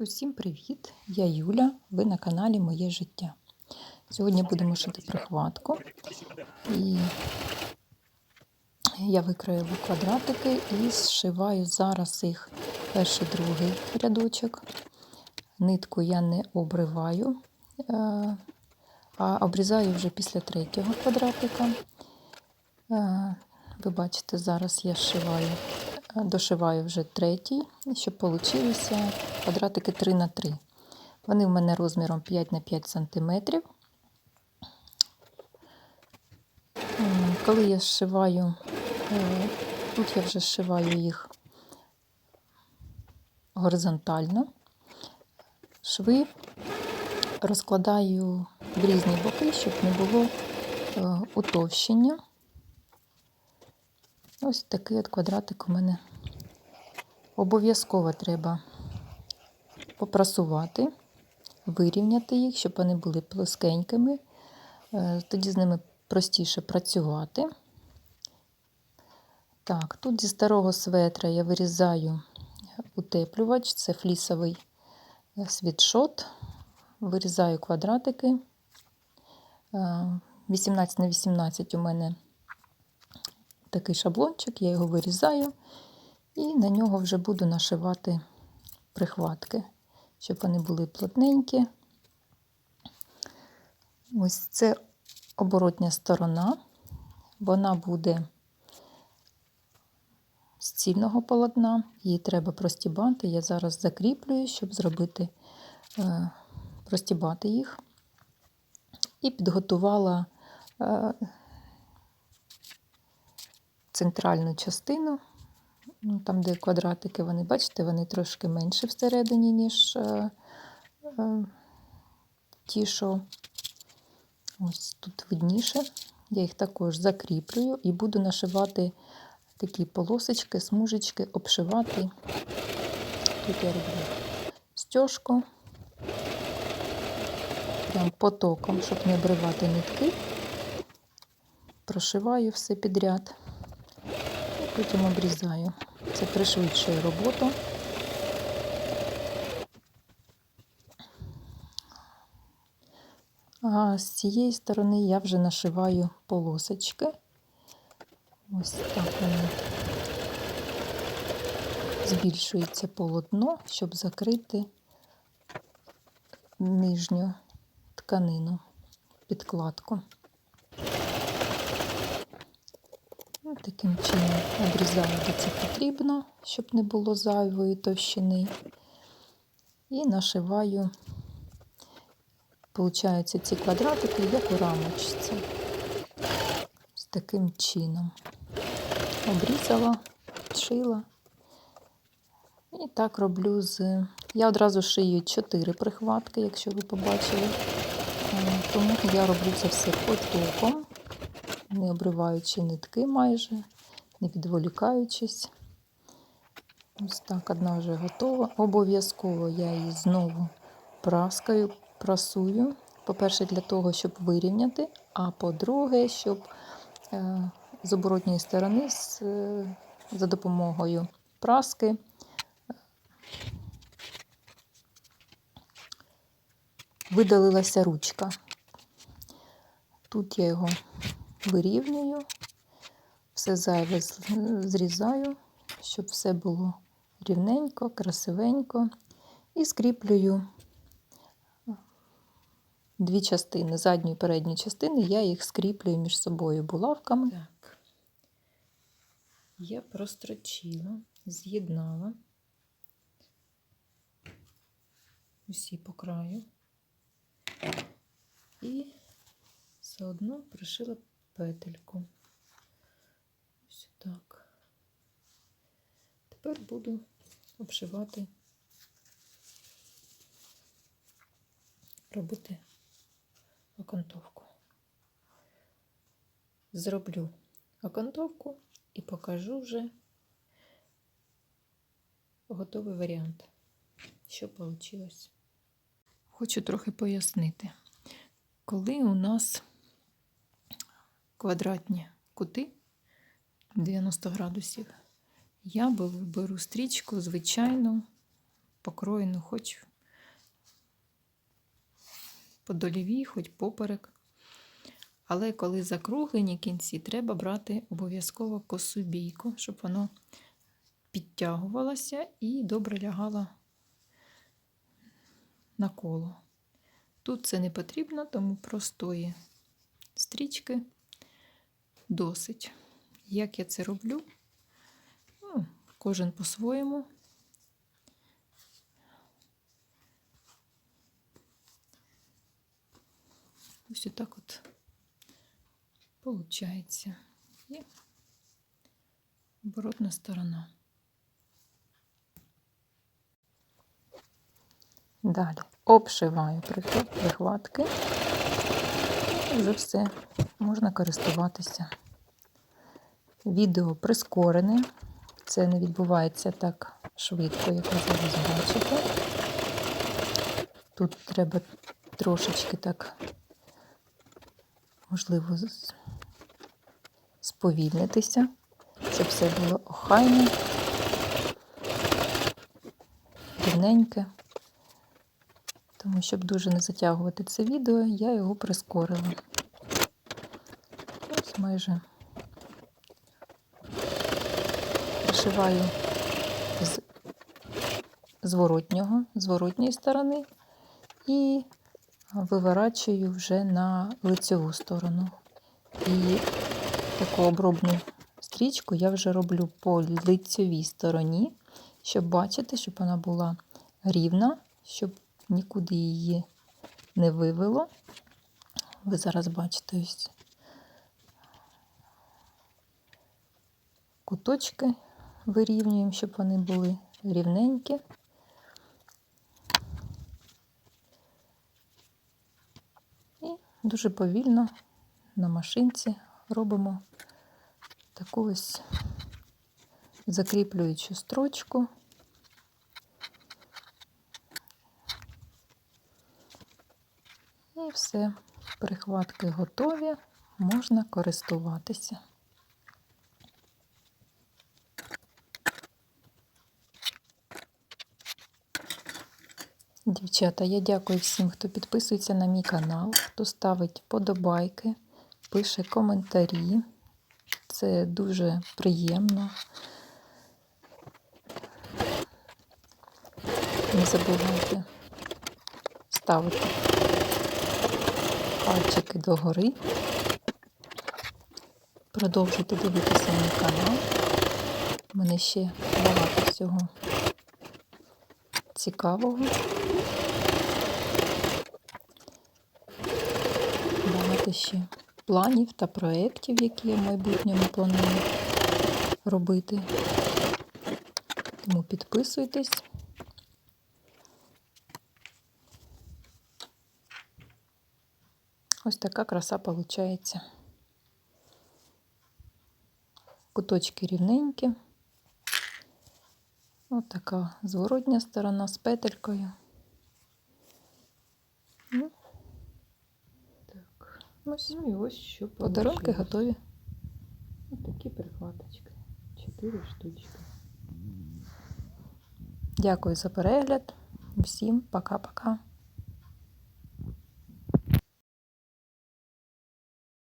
Усім привіт! Я Юля, ви на каналі Моє життя. Сьогодні будемо шити прихватку. І я викроїла квадратики і зшиваю зараз їх перший другий рядочок. Нитку я не обриваю, е, а обрізаю вже після третього квадратика. Е, Ви бачите, зараз я зшиваю дошиваю вже третій, щоб получилися квадратики 3 на 3 Вони в мене розміром 5 на 5 см. Коли я зшиваю, е, тут я вже зшиваю їх горизонтально, шви розкладаю в різні боки, щоб не було е, утовщення. Ось такий от квадратик у мене обов'язково треба попрасувати, вирівняти їх, щоб вони були плоскенькими. Е, тоді з ними простіше працювати. Так, тут зі старого светра я вирізаю утеплювач, це флісовий е, світшот. Вирізаю квадратики. 18 е, на 18 у мене такий шаблончик, я його вирізаю і на нього вже буду нашивати прихватки, щоб вони були плотненькі. Ось це оборотня сторона, вона буде з цільного полотна, її треба простібати. Я зараз закріплюю, щоб зробити, е, простібати їх. І підготувала е, центральну частину, ну, там, де квадратики, вони, бачите, вони трошки менші всередині, ніж е, е, ті, що ось тут видніше. Я їх також закріплюю і буду нашивати такі полосочки, смужечки, обшивати. Тут я роблю стяжку, прям потоком, щоб не обривати нитки. Прошиваю все підряд потім обрізаю. Це пришвидшує роботу. А з цієї сторони я вже нашиваю полосочки. Ось так воно збільшується полотно, щоб закрити нижню тканину, підкладку. Таким чином обрізаю, де це потрібно, щоб не було зайвої товщини. І нашиваю, получаються ці квадратики, як у рамочці. З таким чином. Обрізала, шила. І так роблю з. Я одразу шию 4 прихватки, якщо ви побачили. Е, тому я роблю це все потоком не обриваючи нитки майже, не відволікаючись. Ось так, одна вже готова. Обов'язково я її знову праскаю, прасую. По-перше, для того, щоб вирівняти, а по-друге, щоб е, з оборотньої сторони е, за допомогою праски видалилася ручка. Тут я його вирівнюю, все зайве зрізаю, щоб все було рівненько, красивенько. І скріплюю дві частини, задню і передню частини, я їх скріплюю між собою булавками. Так, я прострочила, з'єднала усі по краю і заодно пришила петельку. Ось так. Тепер буду обшивати, робити окантовку. Зроблю окантовку і покажу вже готовий варіант, що вийшло. Хочу трохи пояснити, коли у нас квадратні кути 90 градусів. Я беру стрічку, звичайну, покроєну, хоч по долівій, хоч поперек. Але коли закруглені кінці, треба брати обов'язково косу бійку, щоб воно підтягувалося і добре лягало на коло. Тут це не потрібно, тому простої стрічки досить. Як я це роблю? Ну, кожен по-своєму. Ось отак от получається. І оборотна сторона. Далі обшиваю прихват- прихватки. І вже все, можна користуватися. Відео прискорене. Це не відбувається так швидко, як ви зараз бачите. Тут треба трошечки так, можливо, сповільнитися, щоб все було охайне, рівненьке. Тому, щоб дуже не затягувати це відео, я його прискорила. Ось майже пришиваю з зворотнього, зворотньої сторони і виворачую вже на лицеву сторону. І таку обробну стрічку я вже роблю по лицевій стороні, щоб бачити, щоб вона була рівна, щоб нікуди її не вивело. Ви зараз бачите ось куточки вирівнюємо, щоб вони були рівненькі. І дуже повільно на машинці робимо таку ось закріплюючу строчку. І все, прихватки готові, можна користуватися. Дівчата, я дякую всім, хто підписується на мій канал, хто ставить подобайки, пише коментарі. Це дуже приємно. Не забувайте ставити пальчики догори. Продовжуйте дивитися мій канал. У мене ще багато всього цікавого. Багато ще планів та проєктів, які я в майбутньому планую робити. Тому підписуйтесь. Ось така краса виходить. Куточки рівненькі. Ось така зворотня сторона з петелькою. Ну, так. Ось. Ну і ось що Подарунки готові. Ось такі прихваточки. Чотири штучки. Дякую за перегляд. Всім пока-пока.